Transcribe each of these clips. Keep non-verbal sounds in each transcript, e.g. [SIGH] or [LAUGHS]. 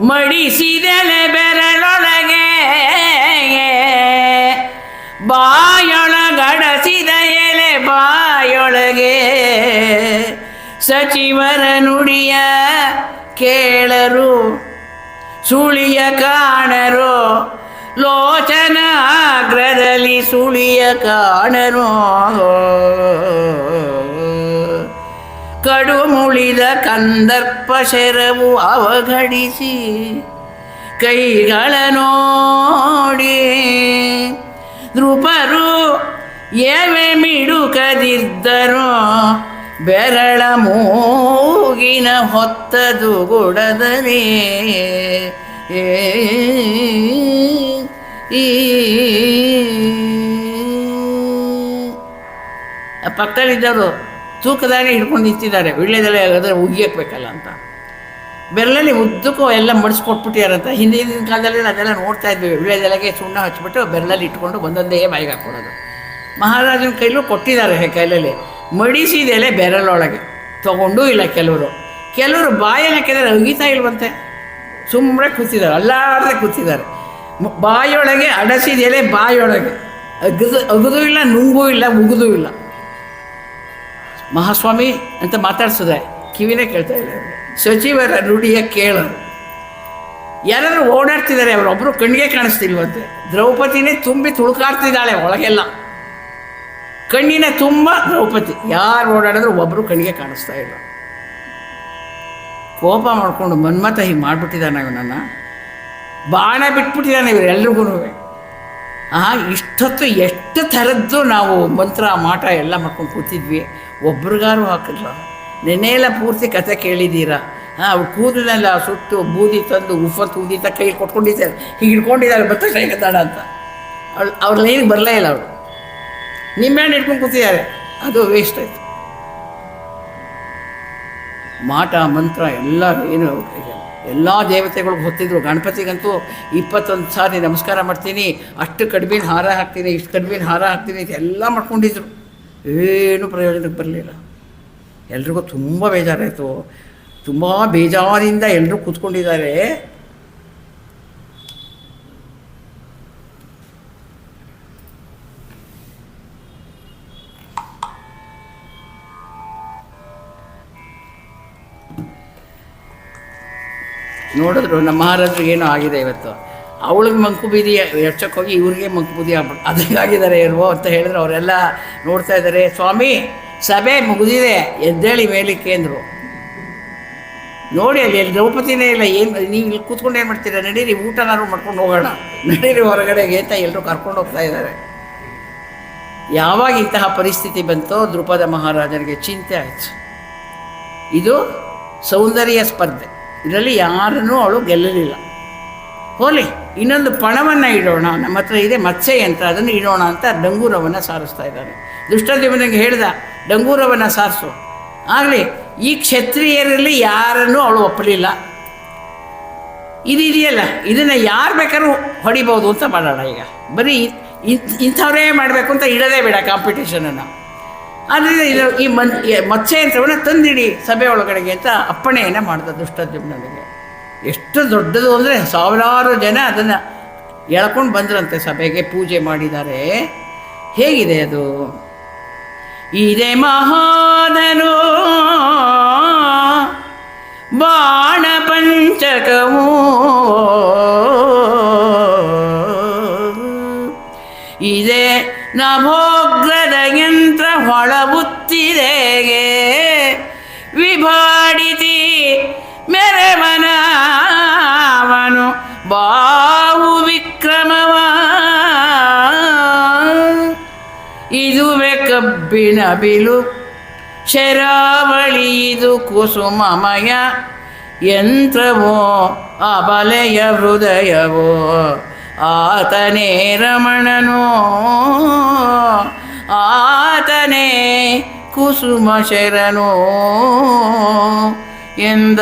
ಮಡಿಸಿದೆಲೆ ಬೆರಳೊಳಗೆ. ಬಾಯೊಳಗಡಸಿದ ಎಲೆ ಬಾಯೊಳಗೆ. ಸಚಿವರ ನುಡಿಯ ಕೇಳರು ಸುಳಿಯ ಕಾಣರು ಲೋಚನಾಗ್ರದಲ್ಲಿ ಸುಳಿಯ ಕಾಣರು. ಕಡು ಮುಳಿದ ಕಂದರ್ಪ ಶರವು ಅವಘಡಿಸಿ ಕೈಗಳ ನೋಡಿ. ನೃಪರು ಎವೆ ಮಿಡುಕದಿದ್ದರು ಬೆರಳ ಮೂಗಿನ ಹೊತ್ತದು ಗುಡದರೆ. ಏ, ಈ. ಆ ಪಕ್ಕದಲ್ಲಿದ್ದವರು ತೂಕದಾಗೆ ಹಿಡ್ಕೊಂಡು ನಿಂತಿದ್ದಾರೆ. ವಿಳ್ಯದೆಲೆ ಅದರ ಉಗಿಯಕ್ಬೇಕಲ್ಲ ಅಂತ. ಬೆರಳಲ್ಲಿ ಉದ್ದಕ್ಕೂ ಎಲ್ಲ ಮಡಿಸ್ಕೊಟ್ಬಿಟ್ಟಿಯಾರಂತ ಹಿಂದಿನ ಕಾಲದಲ್ಲಿ ಅದೆಲ್ಲ ನೋಡ್ತಾ ಇದ್ವಿ. ವಿಳ್ಯದೆಲೆಗೆ ಸುಣ್ಣ ಹಚ್ಬಿಟ್ಟು ಬೆರಳಲ್ಲಿ ಇಟ್ಕೊಂಡು ಒಂದೊಂದೇ ಬಾಯಿಗೆ ಹಾಕ್ಕೊಡೋದು ಮಹಾರಾಜನ ಕೈಲೂ ಕೊಟ್ಟಿದ್ದಾರೆ ಕೈಲಲ್ಲಿ. ಮಡಿಸಿದೆಲೆ ಬೆರಳೊಳಗೆ. ತೊಗೊಂಡೂ ಇಲ್ಲ ಕೆಲವರು. ಕೆಲವರು ಬಾಯಲ್ಲಿ ಹಾಕಿದರೆ ಅಗಿತಾ ಇಲ್ವಂತೆ. ಸುಮ್ಮನೆ ಕೂತಿದ್ದಾರೆ. ಅಲ್ಲಾಡದೆ ಕೂತಿದ್ದಾರೆ. ಬಾಯಿಯೊಳಗೆ ಬಾಯೊಳಗೆ ಅಡಸಿದೆಲೆ ಬಾಯೊಳಗೆ. ಅಗದು ಅಗದೂ ಇಲ್ಲ, ನುಂಗೂ ಇಲ್ಲ, ಮುಗಿದೂ ಇಲ್ಲ. ಮಹಾಸ್ವಾಮಿ ಅಂತ ಮಾತಾಡ್ಸಿದೆ. ಕಿವಿನೇ ಕೇಳ್ತಾ ಇಲ್ಲ. ಸಚಿವರ ನುಡಿಯ ಕೇಳ. ಯಾರಾದ್ರೂ ಓಡಾಡ್ತಿದ್ದಾರೆ ಅವರೊಬ್ಬರು ಕಣ್ಣಿಗೆ ಕಾಣಿಸ್ತಿಲ್ವಂತೆ ದ್ರೌಪದಿನೇ ತುಂಬಿ ತುಳುಕಾಡ್ತಿದ್ದಾಳೆ ಒಳಗೆಲ್ಲ. ಕಣ್ಣಿನ ತುಂಬ ದ್ರೌಪದಿ. ಯಾರು ಓಡಾಡಿದ್ರು ಒಬ್ಬರು ಕಣ್ಣಿಗೆ ಕಾಣಿಸ್ತಾ ಇಲ್ಲ. ಕೋಪ ಮಾಡಿಕೊಂಡು ಮನ್ಮಥ ಹೀಗೆ ಮಾಡಿಬಿಟ್ಟಿದ್ದಾನೆ ಇವನನ್ನು ಬಾಣ ಬಿಟ್ಬಿಟ್ಟಿದ್ದಾನೆ ಇವರೆಲ್ರಿಗೂ ಆ ಇಷ್ಟೊತ್ತು ಎಷ್ಟು ಥರದ್ದು ನಾವು ಮಂತ್ರ, ಮಾಟ ಎಲ್ಲ ಮಾಡ್ಕೊಂಡು ಕೂತಿದ್ವಿ. ಒಬ್ರಿಗಾರು ಹಾಕಿಲ್ಲ. ನೆನ್ನೆಲ್ಲ ಪೂರ್ತಿ ಕತೆ ಕೇಳಿದ್ದೀರಾ? ಹಾಂ, ಅವ್ರು ಕೂದಲೆಲ್ಲ ಸುತ್ತು ಬೂದಿ ತಂದು ಉಫ ತೂದಿ ತ ಕೈ ಕೊಟ್ಕೊಂಡಿದ್ದಾರೆ. ಹೀಗೆ ಹಿಡ್ಕೊಂಡಿದ್ದಾರೆ, ಬತ್ತ ಕೈಗದ್ದಾಡ ಅಂತ. ಅವಳು, ಅವ್ರ ಲೈನಿಗೆ ಬರಲೇ ಇಲ್ಲ ಅವಳು. ನಿಮ್ಮೇ ಹಿಡ್ಕೊಂಡು ಕೂತಿದ್ದಾರೆ. ಅದು ವೇಸ್ಟ್ ಆಯಿತು. ಮಾಟ, ಮಂತ್ರ ಎಲ್ಲ ಏನು ಎಲ್ಲ ದೇವತೆಗಳಿಗೂ ಹೊತ್ತಿದ್ರು. ಗಣಪತಿಗಂತೂ ಇಪ್ಪತ್ತೊಂದು ಸಾರಿ ನಮಸ್ಕಾರ ಮಾಡ್ತೀನಿ. ಅಷ್ಟು ಕಡ್ಬಿನ ಹಾರ ಹಾಕ್ತೀನಿ, ಇಷ್ಟು ಕಡ್ಬಿನ ಹಾರ ಹಾಕ್ತೀನಿ ಎಲ್ಲ ಮಾಡ್ಕೊಂಡಿದ್ರು. ಏನು ಪ್ರಯೋಜನಕ್ಕೆ ಬರಲಿಲ್ಲ. ಎಲ್ರಿಗೂ ತುಂಬ ಬೇಜಾರಾಯಿತು. ತುಂಬ ಬೇಜಾರಿಂದ ಎಲ್ಲರೂ ಕೂತ್ಕೊಂಡಿದ್ದಾರೆ. ನೋಡಿದ್ರು ನಮ್ಮ ಮಹಾರಾಜ್ರಿಗೆ ಏನೋ ಆಗಿದೆ ಇವತ್ತು. ಅವಳಿಗೆ ಮಂಕುಬೀದಿ ಬೀದಿ ಎಚ್ಚಕ್ಕೆ ಹೋಗಿ ಇವ್ರಿಗೆ ಮಂಕು ಬೂದಿ ಆಗ್ಬಿಟ್ಟು ಅದಕ್ಕಾಗಿದ್ದಾರೆ ಏನೋ ಅಂತ ಹೇಳಿದ್ರೆ ಅವರೆಲ್ಲ ನೋಡ್ತಾ ಇದ್ದಾರೆ, ಸ್ವಾಮಿ, ಸಭೆ ಮುಗಿದಿದೆ, ಎದ್ದೇಳಿ ಮೇಲಿಕ್ಕೆ ಅಂದರು. ನೋಡಿ ಅಲ್ಲಿ ಅಲ್ಲಿ ದ್ರೌಪದಿನೇ ಇಲ್ಲ, ಏನು, ನೀವು ಇಲ್ಲಿ ಕೂತ್ಕೊಂಡು ಏನು ಮಾಡ್ತೀರಾ? ನಡೀರಿ ಊಟನಾದ್ರು ಮಾಡ್ಕೊಂಡು ಹೋಗೋಣ. ನಡೀರಿ ಹೊರಗಡೆಗೆ ಅಂತ ಎಲ್ಲರೂ ಕರ್ಕೊಂಡು ಹೋಗ್ತಾ ಇದ್ದಾರೆ. ಯಾವಾಗ ಇಂತಹ ಪರಿಸ್ಥಿತಿ ಬಂತೋ ದ್ರುಪದ ಮಹಾರಾಜನಿಗೆ ಚಿಂತೆ ಆಯಿತು. ಇದು ಸೌಂದರ್ಯ ಸ್ಪರ್ಧೆ. ಇದರಲ್ಲಿ ಯಾರನ್ನೂ ಅವಳು ಗೆಲ್ಲಲಿಲ್ಲ. ಹೋಲಿ. ಇನ್ನೊಂದು ಪಣವನ್ನು ಇಡೋಣ. ನಮ್ಮ ಹತ್ರ ಇದೆ ಮತ್ಸ್ಯ ಯಂತ್ರ ಅದನ್ನು ಇಡೋಣ ಅಂತ ಡಂಗೂರವನ್ನು ಸಾರಿಸ್ತಾ ಇದ್ದಾನೆ ದುಷ್ಟದೇವನಿಗೆ ಹೇಳ್ದ, ಡಂಗೂರವನ್ನು ಸಾರಿಸು. ಆಗಲಿ, ಈ ಕ್ಷತ್ರಿಯರಲ್ಲಿ ಯಾರನ್ನೂ ಅವಳು ಒಪ್ಪಲಿಲ್ಲ. ಇದಿದೆಯಲ್ಲ, ಇದನ್ನು ಯಾರು ಬೇಕಾದ್ರೂ ಹೊಡಿಬೋದು ಅಂತ ಮಾಡೋಣ ಈಗ. ಬರೀ ಇಂಥ ಇಂಥವರೇ ಮಾಡಬೇಕು ಅಂತ ಇಡದೇ ಬೇಡ ಕಾಂಪಿಟೇಷನನ್ನು ಆದ್ದರಿಂದ ಇದು ಈ ಮನ್, ಈ ಮತ್ಸ್ಯ ತಂದಿಡಿ ಸಭೆ ಒಳಗಡೆಗೆ ಅಂತ ಅಪ್ಪಣೆಯನ್ನು ಮಾಡಿದ ದುಷ್ಟದ್ಯುಮ್ನಿಗೆ ಎಷ್ಟು ದೊಡ್ಡದು ಅಂದರೆ ಸಾವಿರಾರು ಜನ ಅದನ್ನು ಎಳ್ಕೊಂಡು ಬಂದ್ರಂತೆ ಸಭೆಗೆ ಪೂಜೆ ಮಾಡಿದ್ದಾರೆ ಹೇಗಿದೆ ಅದು? ಇದೆ ಮಹಾದನು ಕಬ್ಬಿನ ಬಿಲು ಶರಾವಳಿ ಇದು ಕುಸುಮಮಯ ಯಂತ್ರವೋ ಅಬಲೆಯ ಹೃದಯವೋ ಆತನೇ ರಮಣನೋ ಆತನೇ ಕುಸುಮ ಶರಣೋ ಎಂದ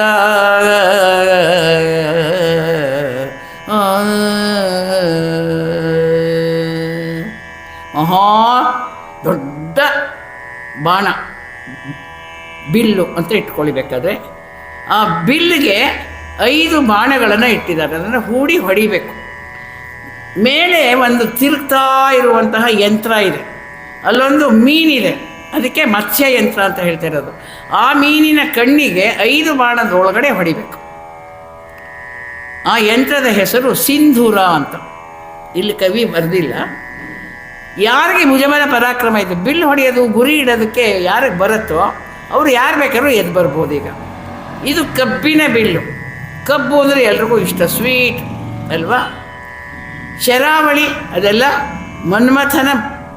ಬಾಣ, ಬಿಲ್ಲು ಅಂತ ಇಟ್ಕೊಳ್ಬೇಕಾದ್ರೆ ಆ ಬಿಲ್ಲಿಗೆ ಐದು ಬಾಣಗಳನ್ನು ಇಟ್ಟಿದ್ದಾರೆ. ಅದನ್ನು ಹೂಡಿ ಹೊಡಿಬೇಕು. ಮೇಲೆ ಒಂದು ತಿರುಗ್ತಾ ಇರುವಂತಹ ಯಂತ್ರ ಇದೆ. ಅಲ್ಲೊಂದು ಮೀನಿದೆ. ಅದಕ್ಕೆ ಮತ್ಸ್ಯ ಯಂತ್ರ ಅಂತ ಹೇಳ್ತಾ ಇರೋದು. ಆ ಮೀನಿನ ಕಣ್ಣಿಗೆ ಐದು ಬಾಣದ ಒಳಗಡೆ ಹೊಡಿಬೇಕು. ಆ ಯಂತ್ರದ ಹೆಸರು ಸಿಂಧೂರ ಅಂತ. ಇಲ್ಲಿ ಕವಿ ಬರೆದಿಲ್ಲ. ಯಾರಿಗೆ ಮುಜಮನ ಪರಾಕ್ರಮ ಇದೆ? ಬಿಲ್ ಹೊಡೆಯೋದು, ಗುರಿ ಇಡೋದಕ್ಕೆ ಯಾರಿಗೆ ಬರುತ್ತೋ, ಅವರು ಯಾರು ಬೇಕಾದ್ರೂ ಎದ್ದು ಬರ್ಬೋದು ಈಗ. ಇದು ಕಬ್ಬಿನ ಬಿಲ್ಲು. ಕಬ್ಬು ಅಂದರೆ ಎಲ್ರಿಗೂ ಇಷ್ಟ, ಸ್ವೀಟ್ ಅಲ್ವಾ? ಶರಾವಳಿ ಅದೆಲ್ಲ ಮನ್ಮಥನ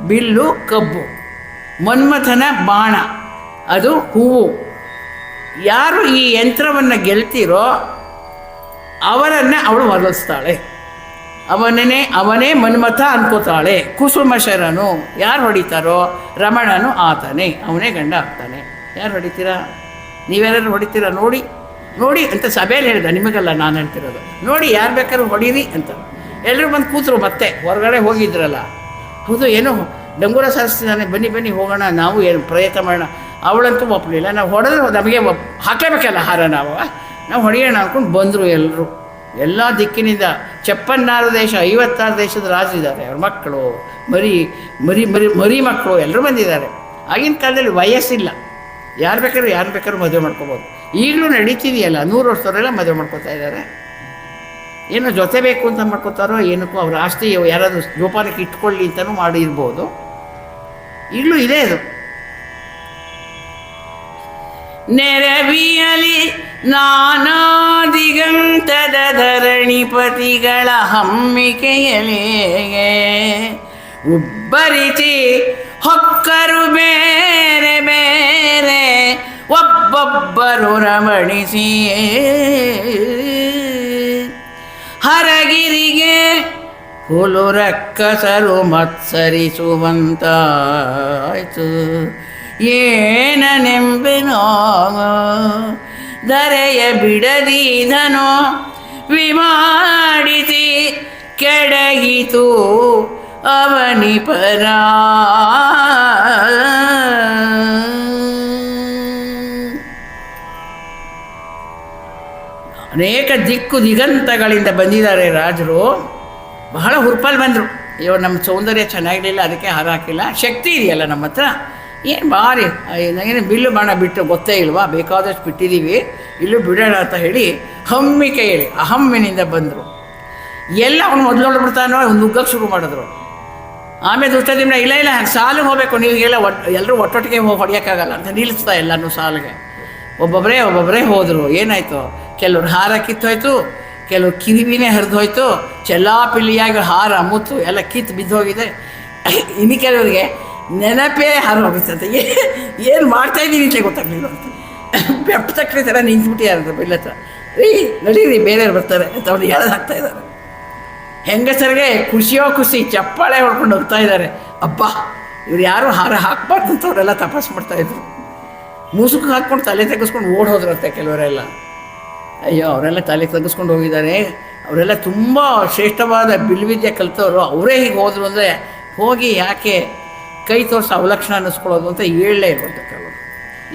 ಬಿಲ್ಲು ಕಬ್ಬು. ಮನ್ಮಥನ ಬಾಣ, ಅದು ಹೂವು. ಯಾರು ಈ ಯಂತ್ರವನ್ನು ಗೆಲ್ತೀರೋ, ಅವರನ್ನು ಅವಳು ಹೊರಲಿಸ್ತಾಳೆ ಅವನೇ ಅವನೇ ಮನ್ಮಥ ಅನ್ಕೋತಾಳೆ. ಕುಸುಮ ಶರನು ಯಾರು ಹೊಡಿತಾರೋ, ರಮಣನು ಆತನೇ, ಅವನೇ ಗಂಡ ಆಗ್ತಾನೆ. ಯಾರು ಹೊಡಿತೀರಾ? ನೀವ್ಯಾರು ಹೊಡಿತೀರಾ? ನೋಡಿ ನೋಡಿ ಅಂತ ಸಭೆಯಲ್ಲಿ ಹೇಳಿದ, ನಿಮಗಲ್ಲ ನಾನು ಹೇಳ್ತಿರೋದು. ನೋಡಿ, ಯಾರು ಬೇಕಾದ್ರೂ ಹೊಡೀರಿ ಅಂತ. ಎಲ್ಲರೂ ಬಂದು ಕೂತರು ಮತ್ತೆ, ಹೊರಗಡೆ ಹೋಗಿದ್ರಲ್ಲ. ಹೌದು, ಏನು, ಡಂಗೂರ ಸಾರಿಸ್ತಿದ್ದಾನೆ ಬನ್ನಿ ಬನ್ನಿ, ಹೋಗೋಣ, ನಾವು ಏನು ಪ್ರಯತ್ನ ಮಾಡೋಣ. ಅವಳಂತೂ ಒಪ್ಪಲಿಲ್ಲ ನಾವು ಹೊಡೆದ್ರೆ ನಮಗೆ ಹಾಕ್ಲೇಬೇಕಲ್ಲ ಹಾರ ನಾವು ನಾವು ಹೊಡೆಯೋಣ ಅಂದ್ಕೊಂಡು ಬಂದರು ಎಲ್ಲರೂ ಎಲ್ಲ ದಿಕ್ಕಿನಿಂದ ಚಪ್ಪನ್ನಾರು ದೇಶ, ಐವತ್ತಾರು ದೇಶದ ರಾಜರು ಇದ್ದಾರೆ. ಅವ್ರ ಮಕ್ಕಳು, ಮರಿ ಮರಿ ಮರಿ ಮರಿ ಮಕ್ಕಳು ಎಲ್ಲರೂ ಬಂದಿದ್ದಾರೆ. ಆಗಿನ ಕಾಲದಲ್ಲಿ ವಯಸ್ಸಿಲ್ಲ. ಯಾರು ಬೇಕಾದ್ರೂ ಯಾರು ಬೇಕಾದ್ರೂ ಮದುವೆ ಮಾಡ್ಕೋಬೋದು. ಈಗಲೂ ನಡೀತಿದೆಯಲ್ಲ, ನೂರು ವರ್ಷದವರೆಲ್ಲ ಮದುವೆ ಮಾಡ್ಕೋತಾ ಇದ್ದಾರೆ. ಏನೋ ಜೊತೆ ಬೇಕು ಅಂತ ಮಾಡ್ಕೋತಾರೋ ಏನಕ್ಕೂ ಅವ್ರ ಆಸ್ತಿ ಯಾರಾದರೂ ಜೋಪಾನಕ್ಕೆ ಇಟ್ಕೊಳ್ಳಿ ಅಂತಲೂ ಮಾಡಿರ್ಬೋದು. ಈಗಲೂ ಇದೆ ಅದು. ನೆರವಿಯಲಿ ನಾನಾ ದಿಗಂತದ ಧರಣಿಪತಿಗಳ ಹಮ್ಮಿಕೆಯಲೇಗೆ ಉಬ್ಬರಿಸಿ ಹೊಕ್ಕರು ಬೇರೆ ಬೇರೆ ಒಬ್ಬೊಬ್ಬರು ರಮಣಿಸಿ. ಹರಗಿರಿಗೆ ಹುಲು ರಕ್ಕಸರು ಮತ್ಸರಿಸುವಂತಾಯ್ತು. ಏನನೆಂಬೆನೋ ಧರೆಯ ಬಿಡದೀದನು ವಿಮಾಡಿಸಿ ಕೆಡಗಿತು ಅವನಿ ಪರ. ಅನೇಕ ದಿಕ್ಕು ದಿಗಂತಗಳಿಂದ ಬಂದಿದ್ದಾರೆ ರಾಜರು. ಬಹಳ ಹುರ್ಪಲ್ಲಿ ಬಂದರು. ಅಯ್ಯೋ, ನಮ್ಮ ಸೌಂದರ್ಯ ಚೆನ್ನಾಗಿರಲಿಲ್ಲ, ಅದಕ್ಕೆ ಹಾರಾಕಿಲ್ಲ ಶಕ್ತಿ ಇದೆಯಲ್ಲ ನಮ್ಮ ಹತ್ರ. ಏನು ಭಾರಿ ಏನು ಬಿಲ್ಲು ಬಾಣ ಬಿಟ್ಟು ಗೊತ್ತೇ ಇಲ್ವಾ? ಬೇಕಾದಷ್ಟು ಬಿಟ್ಟಿದ್ದೀವಿ ಇಲ್ಲೂ ಬಿಡೋಣ ಅಂತ ಹೇಳಿ ಹಮ್ಮಿಕೆ ಹೇಳಿ, ಅಹಮ್ಮಿನಿಂದ ಬಂದರು. ಎಲ್ಲ ಅವನು ಮೊದಲು ಬಿಡ್ತಾನೋ ಒಂದು ನುಗ್ಗಕ್ಕೆ ಶುರು ಮಾಡಿದ್ರು. ಆಮೇಲೆ ದುಷ್ಟದಿಂದ ಇಲ್ಲ ಇಲ್ಲ ಸಾಲಿಗೆ ಹೋಗಬೇಕು ನೀವೆಲ್ಲ ಒಟ್ಟು ಎಲ್ಲರೂ ಒಟ್ಟೊಟ್ಟಿಗೆ ಹೋಗಿ ಹೊಡೆಯೋಕ್ಕಾಗಲ್ಲ ಅಂತ ನಿಲ್ಲಿಸ್ತಾ ಎಲ್ಲನೂ ಸಾಲಿಗೆ. ಒಬ್ಬೊಬ್ಬರೇ ಒಬ್ಬೊಬ್ಬರೇ ಹೋದರು. ಏನಾಯಿತು? ಕೆಲವ್ರು ಹಾರ ಕಿತ್ತೋಯ್ತು, ಕೆಲವರು ಕಿರಿವಿನೇ ಹರಿದು ಹೋಯ್ತು ಚೆಲ್ಲಾಪಿಲ್ಲಿಯಾಗಿ ಹಾರ ಮುತ್ತು ಎಲ್ಲ ಕಿತ್ತು ಬಿದ್ದೋಗಿದೆ. ಇನ್ನು ಕೆಲವರಿಗೆ ನೆನಪೇ ಹಾರು ಹೋಗುತ್ತಂತೆ ಏನು ಮಾಡ್ತಾ ಇದ್ದೀನಿ ಅಂತ ಗೊತ್ತಾಗಲಿಲ್ಲ ಅಂತ. ಬೆಪ್ಪ ತಕ್ಕಡಿ ಥರ ನಿಂತ್ಬಿಟ್ಟಿದ್ದಾರೆ ಬಿಲ್ಲ ಹತ್ರ ರೀ ನಡೀರಿ ಬೇರೆಯವ್ರು ಬರ್ತಾರೆ ಅಂತ ಅವ್ರು ಹೇಳೋದು ಹಾಕ್ತಾ ಇದ್ದಾರೆ. ಹೆಂಗಸರಿಗೆ ಖುಷಿಯೋ ಖುಷಿ, ಚಪ್ಪಾಳೆ ಹೊಡ್ಕೊಂಡು ಹೋಗ್ತಾ ಇದ್ದಾರೆ. ಅಬ್ಬಾ, ಇವ್ರು ಯಾರು ಹಾರ ಹಾಕ್ಬಾರ್ದು ಅಂತ ಅವರೆಲ್ಲ ತಪಾಸ್ ಮಾಡ್ತಾಯಿದ್ರು ಮುಸುಕು ಹಾಕ್ಕೊಂಡು ತಲೆ ತೆಗೆಸ್ಕೊಂಡು ಓಡ್ ಹೋದ್ರಂತೆ ಕೆಲವರೆಲ್ಲ. ಅಯ್ಯೋ, ಅವರೆಲ್ಲ ತಲೆ ತೆಗೆಸ್ಕೊಂಡು ಹೋಗಿದ್ದಾರೆ. ಅವರೆಲ್ಲ ತುಂಬ ಶ್ರೇಷ್ಠವಾದ ಬಿಲ್ವಿದ್ಯೆ ಕಲಿತವರು. ಅವರೇ ಹೀಗೆ ಹೋದರು ಅಂದರೆ ಹೋಗಿ ಯಾಕೆ ಕೈ ತೋರಿಸಿ ಅವಲಕ್ಷಣ ಅನ್ನಿಸ್ಕೊಳ್ಳೋದು ಅಂತ ಹೇಳಲೇ ಇರುವಂಥ ಕೆಲವರು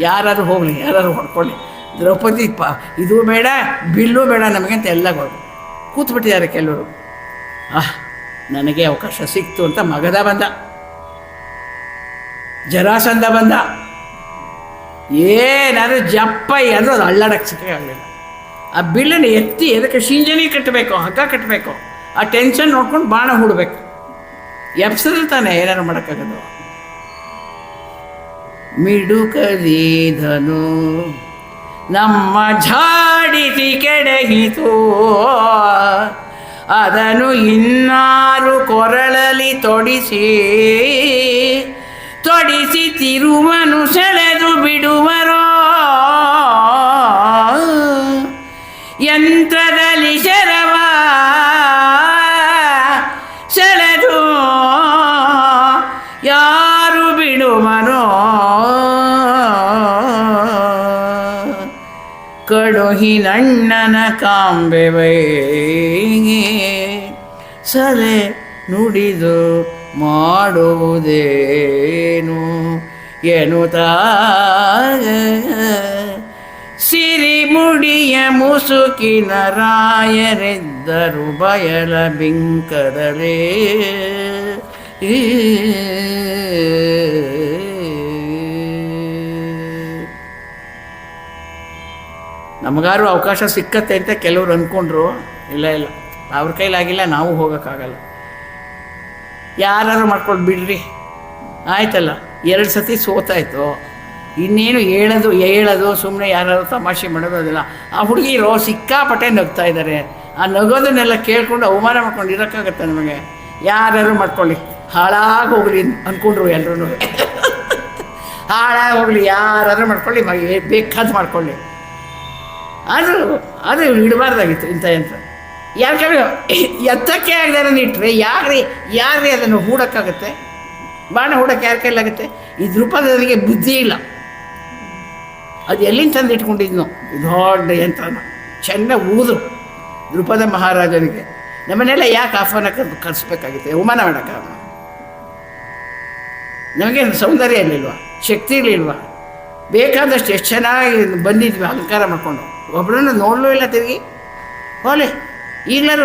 ಯಾರು ಹೋಗಲಿ ಯಾರು ಹೊಡ್ಕೊಳ್ಳಿ. ದ್ರೌಪದಿ ಪ, ಇದು ಬೇಡ, ಬಿಲ್ಲು ಬೇಡ ನಮಗೆ ಅಂತ ಎಲ್ಲ ಹೋಗಿ ಕೂತ್ಬಿಟ್ಟಿದ್ದಾರೆ ಕೆಲವರು. ಆಹ್, ನನಗೆ ಅವಕಾಶ ಸಿಕ್ತು ಅಂತ ಮಗದ ಬಂದ. ಜರಾಸಂದ ಬಂದ. ಏನಾದ್ರೂ ಜಪ್ಪ ಅಂದ್ರೆ ಅದು ಅಳ್ಳಾಡಕ್ಕೆ ಸಿಕ್ಕೇ ಆಗಲಿಲ್ಲ. ಆ ಬಿಲ್ಲನ್ನು ಎತ್ತಿ ಅದಕ್ಕೆ ಶಿಂಜನಿ ಕಟ್ಟಬೇಕು, ಹಗ್ಗ ಕಟ್ಟಬೇಕು. ಆ ಟೆನ್ಷನ್ ನೋಡ್ಕೊಂಡು ಬಾಣ ಹೂಡಬೇಕು. ಎಪ್ಸಿದ್ರೆ ತಾನೆ ಏನಾರು ಮಾಡೋಕ್ಕಾಗದು. ಮಿಡುಕದಿದನು. ನಮ್ಮ ಝಾಡಿಸಿ ಕೆಡಹಿತು ಅದನು ಇನ್ನಾರು ಕೊರಳಲಿ ತೊಡಿಸಿ. ತೊಡಿಸಿ ತಿರುವನು ಸೆಳೆದು ಬಿಡುವರೋ. ಯಂತ್ರದಲ್ಲಿ ಕಡುಹಿನಣ್ಣನ ಕಾಂಬೆವೈ. ಸಲೆ ನುಡಿದು ಮಾಡುವುದೇನು? ಎನ್ನುತ್ತಾ ಸಿರಿಮುಡಿಯ ಮುಸುಕಿನ ರಾಯರೆದ್ದರು ಬಯಲ ಬಿಂಕದಲೇ. ನಮಗಾರು ಅವಕಾಶ ಸಿಕ್ಕತ್ತೆ ಅಂತ ಕೆಲವರು ಅಂದ್ಕೊಂಡ್ರು ಇಲ್ಲ ಇಲ್ಲ. ಅವ್ರ ಕೈಲಾಗಿಲ್ಲ, ನಾವು ಹೋಗೋಕ್ಕಾಗಲ್ಲ. ಯಾರು ಮಾಡ್ಕೊಂಡು ಬಿಡ್ರಿ. ಆಯ್ತಲ್ಲ, ಎರಡು ಸತಿ ಸೋತಾಯ್ತು. ಇನ್ನೇನು ಹೇಳೋದು ಹೇಳೋದು ಸುಮ್ಮನೆ ಯಾರು ತಮಾಷೆ ಮಾಡೋದು ಅದಿಲ್ಲ. ಆ ಹುಡುಗಿರು ಸಿಕ್ಕಾಪಟ್ಟೆ ನಗ್ತಾ ಇದ್ದಾರೆ ಆ ನಗೋದನ್ನೆಲ್ಲ ಕೇಳ್ಕೊಂಡು ಅವಮಾನ ಮಾಡ್ಕೊಂಡು ಇರೋಕ್ಕಾಗತ್ತೆ ನಮಗೆ? ಯಾರು ಮಾಡ್ಕೊಳ್ಳಿ. ಹಾಳಾಗಿ ಹೋಗ್ಲಿ ಅಂದ್ಕೊಂಡ್ರು ಎಲ್ಲರೂ [LAUGHS] ಹಾಳಾಗಿ ಹೋಗ್ಲಿ, ಯಾರಾದ್ರೂ ಮಾಡ್ಕೊಳ್ಳಿ ಬೇಕಾದ್ ಮಾಡ್ಕೊಳ್ಳಿ. ಅದು ಅದು ಇಡಬಾರ್ದಾಗಿತ್ತು ಇಂಥ ಯಂತ್ರ. ಯಾಕಂದ್ರೆ ಎತ್ತಕ್ಕೆ ಆಗದೆ ಇಟ್ಟರೆ ಯಾರ್ರಿ ಯಾರ್ರಿ ಅದನ್ನು ಹೂಡೋಕ್ಕಾಗುತ್ತೆ? ಬಾಣ ಹೂಡೋಕ್ಕೆ ಯಾರ ಕೈಲಾಗುತ್ತೆ ಈ ದೃಪದನಿಗೆ ಬುದ್ಧಿ ಇಲ್ಲ. ಅದು ಎಲ್ಲಿಂದ ತಂದು ಇಟ್ಕೊಂಡಿದ್ನೋ? ದೊಡ್ಡ ಯಂತ್ರನ. ಚೆನ್ನಾಗಿ ಊದು. ದೃಪದ ಮಹಾರಾಜನಿಗೆ. ನಮ್ಮನ್ನೆಲ್ಲ ಯಾಕೆ ಆಹ್ವಾನ ಕರ್ದು ಕರೆಸ್ಬೇಕಾಗಿತ್ತು? ಅವಮಾನ ಮಾಡೋಕ್ಕಾಗ ನಮಗೆ ಸೌಂದರ್ಯ ಇರಲಿಲ್ವ? ಶಕ್ತಿ ಇರಲಿಲ್ವ? ಬೇಕಾದಷ್ಟು ಎಷ್ಟು ಚೆನ್ನಾಗಿ ಬಂದಿದ್ವಿ, ಅಲಂಕಾರ ಮಾಡ್ಕೊಂಡು. ಒಬ್ಬರನ್ನ ನೋಡಲೂ ಇಲ್ಲ ತಿರುಗಿ. ಹೋಲಿ ಈಗಲಾರು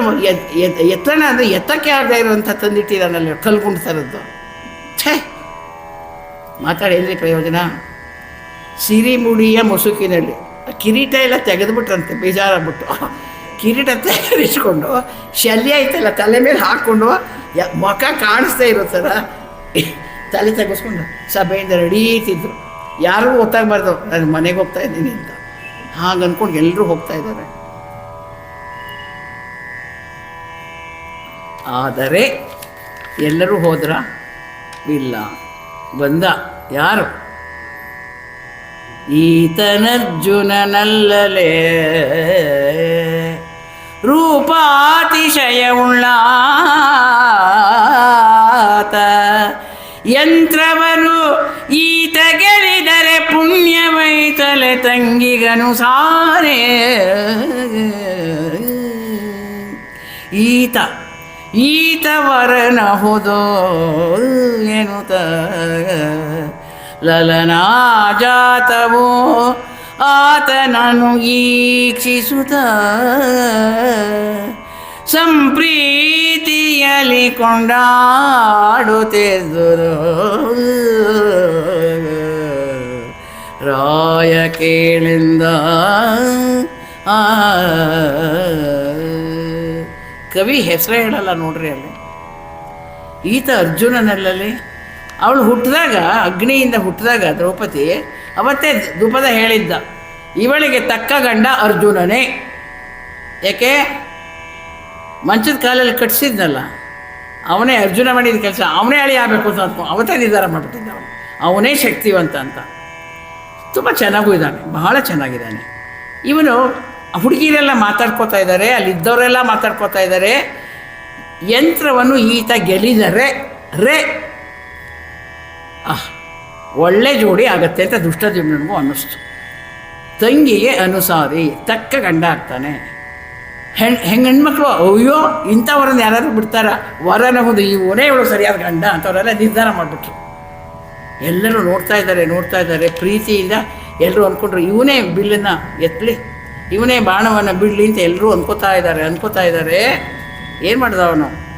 ಎತ್ತಣ ಅಂದರೆ ಎತ್ತಕ್ಕೆ ಆಗದೆ ಇರುವಂಥ ತಂದಿಟ್ಟಿದ್ದಾನಲ್ಲಿ ಕಲ್ಕೊಂಡು ತರದ್ದು ಛೇ! ಮಾತಾಡೇನ್ರಿ ಪ್ರಯೋಜನ? ಸಿರಿಮುಡಿಯ ಮುಸುಕಿನಲ್ಲಿ. ಆ ಕಿರೀಟ ಎಲ್ಲ ತೆಗೆದುಬಿಟ್ರಂತೆ, ಬೇಜಾರಾಗ್ಬಿಟ್ಟು. ಕಿರೀಟ ತೆಗೆದಿಸ್ಕೊಂಡು ಶಲ್ಯ ಐತಲ್ಲ, ತಲೆ ಮೇಲೆ ಹಾಕ್ಕೊಂಡು ಮುಖ ಕಾಣಿಸ್ತಾ ಇರೋ ಥರ ತಲೆ ತೆಗೆಸ್ಕೊಂಡು, ಸಭೆಯಿಂದ ನಡೀತಿದ್ರು ಯಾರಿಗೂ ಗೊತ್ತಾಗಬಾರ್ದು ನಾನು ಮನೆಗೆ ಹೋಗ್ತಾ ಇದ್ದೀನಿ ಅಂತ. ಹಾಗೆ ಅಂದ್ಕೊಂಡು ಎಲ್ಲರೂ ಹೋಗ್ತಾ ಇದ್ದಾರೆ. ಆದರೆ ಎಲ್ಲರೂ ಹೋದ್ರ? ಇಲ್ಲ. ಬಂದ ಯಾರು? ಈತನರ್ಜುನನಲ್ಲಲೇ. ರೂಪಾತಿಶಯವುಳ್ಳಾತ. ಯಂತ್ರವನು ಈತ ಗೆಲಿದರೆ ಪುಣ್ಯವೈತಲೆ ತಂಗಿಗನು ಸಾರೆ. ಈತ ಈತ ವರನಹುದೋ ಎನ್ನುತ್ತ. ಲಲನಾ ಜಾತವೋ ಆತನನು ಈಕ್ಷಿಸುತ್ತ. ಸಂಪ್ರೀತಿಯಲ್ಲಿ ಕೊಂಡಾಡುತ್ತಿದ್ದರು ರಾಯ ಕೇಳಿಂದ ಆ, ಕವಿ ಹೆಸರೇ ಹೇಳಲ್ಲ ನೋಡ್ರಿ ಅಲ್ಲಿ. ಈತ ಅರ್ಜುನನಲ್ಲಲ್ಲಿ, ಅವಳು ಹುಟ್ಟಿದಾಗ, ಅಗ್ನಿಯಿಂದ ಹುಟ್ಟಿದಾಗ ದ್ರೌಪದಿ ಅವತ್ತೇ ದುಪದ ಹೇಳಿದ್ದ, ಇವಳಿಗೆ ತಕ್ಕ ಗಂಡ ಅರ್ಜುನನೇ. ಯಾಕೆ? ಮಂಚದ ಕಾಲಲ್ಲಿ ಕಟ್ಸಿದ್ನಲ್ಲ, ಅವನೇ ಅರ್ಜುನ ಮಾಡಿದ ಕೆಲಸ, ಅವನೇ ಅಳಿ ಆಗಬೇಕು ಅಂತ ಅವತ್ತೇ ನಿರ್ಧಾರ ಮಾಡಿಬಿಟ್ಟಿದ್ದ ಅವನು. ಅವನೇ ಶಕ್ತಿವಂತ ಅಂತ. ತುಂಬ ಚೆನ್ನಾಗೂ ಇದ್ದಾನೆ, ಬಹಳ ಚೆನ್ನಾಗಿದ್ದಾನೆ. ಇವನು ಹುಡುಗಿರೆಲ್ಲ ಮಾತಾಡ್ಕೋತಾ ಇದ್ದಾರೆ, ಅಲ್ಲಿದ್ದವರೆಲ್ಲ ಮಾತಾಡ್ಕೋತಾ ಇದ್ದಾರೆ. ಯಂತ್ರವನ್ನು ಈತ ಗೆಲ್ಲಿದರೆ ರೇ, ಆಹ್, ಒಳ್ಳೆ ಜೋಡಿ ಆಗತ್ತೆ ಅಂತ ದುಷ್ಟದೇವನಿಗೂ ಅನ್ನಿಸ್ತು. ತಂಗಿಗೆ ಅನುಸಾರಿ ತಕ್ಕ ಗಂಡ ಆಗ್ತಾನೆ. ಹೆಣ್ ಹೆಂಗೆ ಹೆಣ್ಮಕ್ಳು, ಅಯ್ಯೋ, ಇಂಥವ್ರನ್ನ ಯಾರಾದರೂ ಬಿಡ್ತಾರ? ಒಂದು ಇವನೇ ಇವಳು ಸರಿಯಾದ ಗಂಡ ಅಂತವರೆಲ್ಲ ನಿರ್ಧಾರ ಮಾಡಿಬಿಟ್ರು. ಎಲ್ಲರೂ ನೋಡ್ತಾ ಇದ್ದಾರೆ ನೋಡ್ತಾ ಇದ್ದಾರೆ. ಪ್ರೀತಿಯಿಂದ ಎಲ್ಲರೂ ಅಂದ್ಕೊಂಡ್ರು ಇವನೇ ಬಿಲ್ಲನ್ನು ಎತ್ತಲಿ ಇವನೇ ಬಾಣವನ್ನು ಬಿಡಲಿ ಅಂತ ಎಲ್ಲರೂ ಅಂದ್ಕೋತಾ ಇದ್ದಾರೆ ಅಂದ್ಕೋತಾ ಇದ್ದಾರೆ. ಏನು ಮಾಡ್ದ ಅವನು